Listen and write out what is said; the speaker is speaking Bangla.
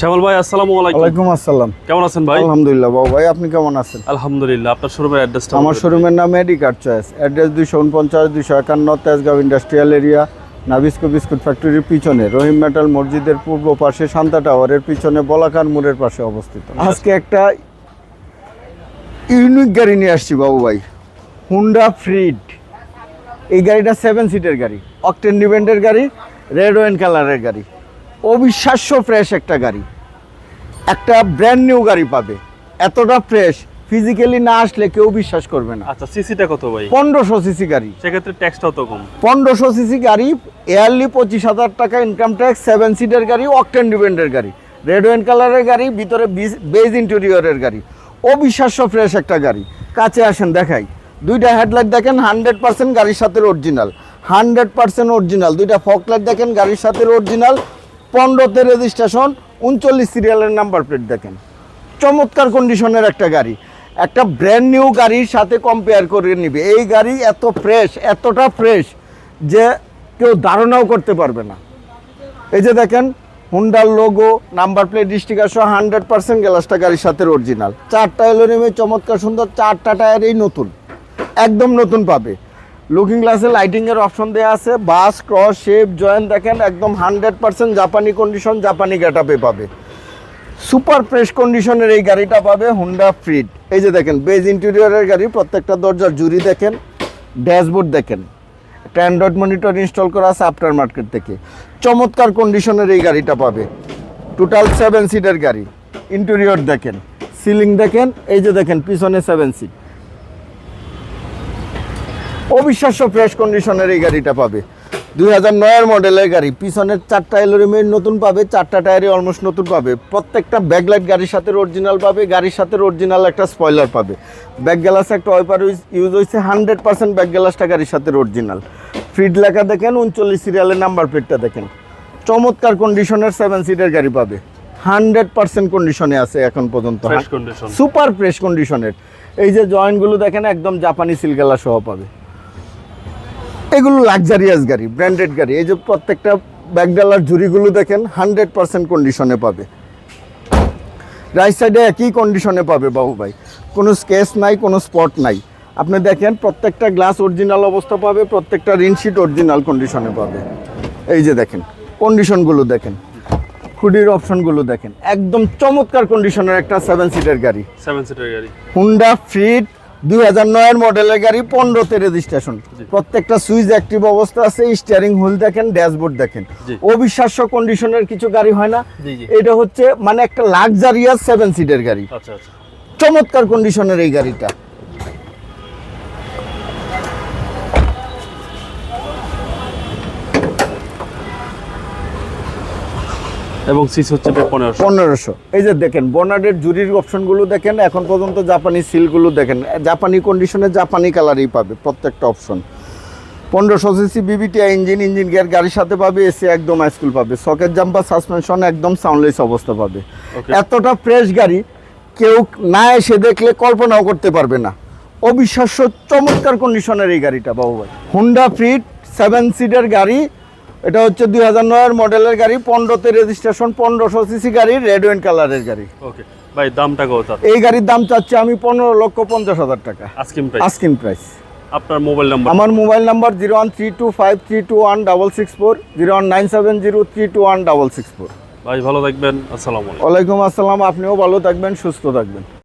শ্যামল ভাই আসসালামু আলাইকুম। ওয়ালাইকুম আসসালাম। কেমন আছেন ভাই? আলহামদুলিল্লাহ বাবু ভাই আপনি কেমন আছেন? আলহামদুলিল্লাহ আপনার শোরুমের অ্যাড্রেসটা আমার শোরুমের নাম এডিকার চয়েস অ্যাড্রেস দুইশো উনপঞ্চাশ দুইশো একান্ন Tejgaon industrial area Nabisco biscuit ফ্যাক্টরির পিছনে রহিম মেটাল মসজিদের পূর্ব পাশে শান্তা টাওয়ারের পিছনে বলাকার মোড়ের পাশে অবস্থিত। আজকে একটা ইউনিক গাড়ি নিয়ে আসছি বাবু ভাই। হুন্ডা ফ্রিড এই গাড়িটা সেভেন সিটের গাড়ি অকটেন ডিভেন্টের গাড়ি রেড ওয়েন কালারের গাড়ি। অবিশ্বাস্য ফ্রেশ একটা গাড়ি। একটা ব্র্যান্ড নিউ গাড়ি পাবে। এতটা ফ্রেশ ফিজিক্যালি না আসলে কেউ বিশ্বাস করবে না। আচ্ছা সিসিটা কত ভাই? পনেরোশো সিসি গাড়ি। সেক্ষেত্রে ট্যাক্সটাও তো কম। পনেরোশো সিসি গাড়ি এয়ারলি পঁচিশ হাজার টাকা ইনকাম ট্যাক্স সেভেন সিটের গাড়ি অকটেন ডিপেন্ডের গাড়ি। রেড ওয়েন কালারের গাড়ি ভিতরে বেজ ইন্টেরিয়রের গাড়ি। অবিশ্বাস্য ফ্রেশ একটা গাড়ি। কাছে আসেন দেখাই। দুইটা হেডলাইট দেখেন হান্ড্রেড পার্সেন্ট গাড়ির সাথে অরিজিনাল হান্ড্রেড পার্সেন্ট অরিজিনাল দুইটা ফকলাইট দেখেন গাড়ির সাথে অরিজিনাল পনেরোতে রেজিস্ট্রেশন উনচল্লিশ সিরিয়ালের নাম্বার প্লেট দেখেন। চমৎকার কন্ডিশনের একটা গাড়ি। একটা ব্র্যান্ড নিউ গাড়ির সাথে কম্পেয়ার করে নিবে। এই গাড়ি এত ফ্রেশ এতটা ফ্রেশ যে কেউ ধারণাও করতে পারবে না। এই যে দেখেন হুন্ডার লোগো নাম্বার প্লেট স্টিকার সহ হান্ড্রেড পার্সেন্ট গ্লাসটা গাড়ির সাথে অরিজিনাল চারটা এলো এলোরিমে চমৎকার সুন্দর, চারটা টায়ারেই নতুন। একদম নতুন পাবে। লুকিং গ্লাসে লাইটিংয়ের অপশন দেওয়া আছে। বাস ক্রস শেপ জয়েন্ট দেখেন, একদম হান্ড্রেড পার্সেন্ট জাপানি কন্ডিশন জাপানি গেটাপে পাবে। সুপার ফ্রেশ কন্ডিশনের এই গাড়িটা পাবে হুন্ডা ফ্রিড এই যে দেখেন বেজ ইন্টেরিয়রের গাড়ি, প্রত্যেকটা দরজার জুরি দেখেন ড্যাশবোর্ড দেখেন। একটা অ্যান্ড্রয়েড মনিটর ইনস্টল করা আছে আফটার মার্কেট থেকে। চমৎকার কন্ডিশনের এই গাড়িটা পাবে। টোটাল সেভেন সিটের গাড়ি। ইন্টেরিয়র দেখেন। সিলিং দেখেন, এই যে দেখেন, পিছনে সেভেন সিট অবিশ্বাস্য ফ্রেশ কন্ডিশনের এই গাড়িটা পাবে। দুই হাজার নয়ের মডেলের গাড়ি পিছনের চারটা এলোরিমের নতুন পাবে চারটা টায়ারে অলমোস্ট নতুন পাবে। প্রত্যেকটা ব্যাকলাইট গাড়ির সাথে অরিজিনাল পাবে গাড়ির সাথে অরিজিনাল একটা স্পয়লার পাবে। ব্যাক গ্লাস একটা ওয়াইপার ইউজ হয়েছে হান্ড্রেড পার্সেন্ট ব্যাক গ্লাসটা গাড়ির সাথে অরিজিনাল ফিড লেখা দেখেন উনচল্লিশ সিরিয়ালের নাম্বার প্লেটটা দেখেন। চমৎকার কন্ডিশনের সেভেন সিটের গাড়ি পাবে। হান্ড্রেড পার্সেন্ট কন্ডিশনে আছে এখন পর্যন্ত। সুপার ফ্রেশ কন্ডিশনের এই যে জয়েন্টগুলো দেখেন একদম জাপানি সিলগালা সহ পাবে। এগুলো লাক্সারিয়াস গাড়ি ব্র্যান্ডেড গাড়ি। এই যে প্রত্যেকটা ব্যাকডালার ঝুড়িগুলো দেখেন হান্ড্রেড পার্সেন্ট কন্ডিশনে পাবে। রাইট সাইডে একই কন্ডিশনে পাবে বাবু ভাই। কোনো স্কেচ নাই কোনো স্পট নাই। আপনি দেখেন প্রত্যেকটা গ্লাস অরিজিনাল অবস্থা পাবে প্রত্যেকটা রিনশিট অরিজিনাল কন্ডিশনে পাবে। এই যে দেখেন কন্ডিশনগুলো দেখেন খুডির অপশনগুলো দেখেন। একদম চমৎকার কন্ডিশনের একটা সেভেন সিটের গাড়ি। সেভেন সিটার গাড়ি। হুন্ডা ফ্রিট দুই হাজার নয়ের মডেলের গাড়ি পনেরোতে রেজিস্ট্রেশন। প্রত্যেকটা সুইচ অ্যাক্টিভ অবস্থা আছে স্টিয়ারিং হুইল দেখেন ড্যাশবোর্ড দেখেন। অবিশ্বাস্য কন্ডিশনের কিছু গাড়ি হয় না। এটা হচ্ছে মানে একটা লাক্সারিয়াস সেভেন সিটের গাড়ি। আচ্ছা আচ্ছা। চমৎকার কন্ডিশনের এই গাড়িটা। এবং সিস হচ্ছে পনেরোশো। এই যে দেখেন বনার্ডের জুরির অপশনগুলো দেখেন এখন পর্যন্ত জাপানি সিলগুলো দেখেন। জাপানি কন্ডিশনে জাপানি কালারই পাবে প্রত্যেকটা অপশন পনেরোশো CC VVTI engine engine gear গাড়ির সাথে পাবে এসি একদম স্কুল পাবে। সকেট জাম্পার সাসপেনশন একদম সাউন্ডলেস অবস্থা পাবে। এতটা ফ্রেশ গাড়ি কেউ না এসে দেখলে কল্পনাও করতে পারবে না। অবিশ্বাস্য চমৎকার কন্ডিশনের এই গাড়িটা বাবু ভাই। হুন্ডা ফিট সেভেন সিটের গাড়ি এটা হচ্ছে দুই হাজার নয়ের মডেলের গাড়ি পনেরোতে রেজিস্ট্রেশন পনেরোশো সিসি গাড়ি রেড ওয়েন কালারের গাড়ি। ওকে ভাই দামটা কত এই গাড়ির দাম চাচ্ছি আমি পনেরো লক্ষ পঞ্চাশ হাজার টাকা। আজকিম প্রাইস আস্কিন প্রাইস আপনার মোবাইল নাম্বার আমার mobile number zero one three two five three two one double six four zero one nine seven zero three two one double six four ভাই ভালো থাকবেন। আসসালামু আলাইকুম। আসসালাম। আপনিও ভালো থাকবেন সুস্থ থাকবেন।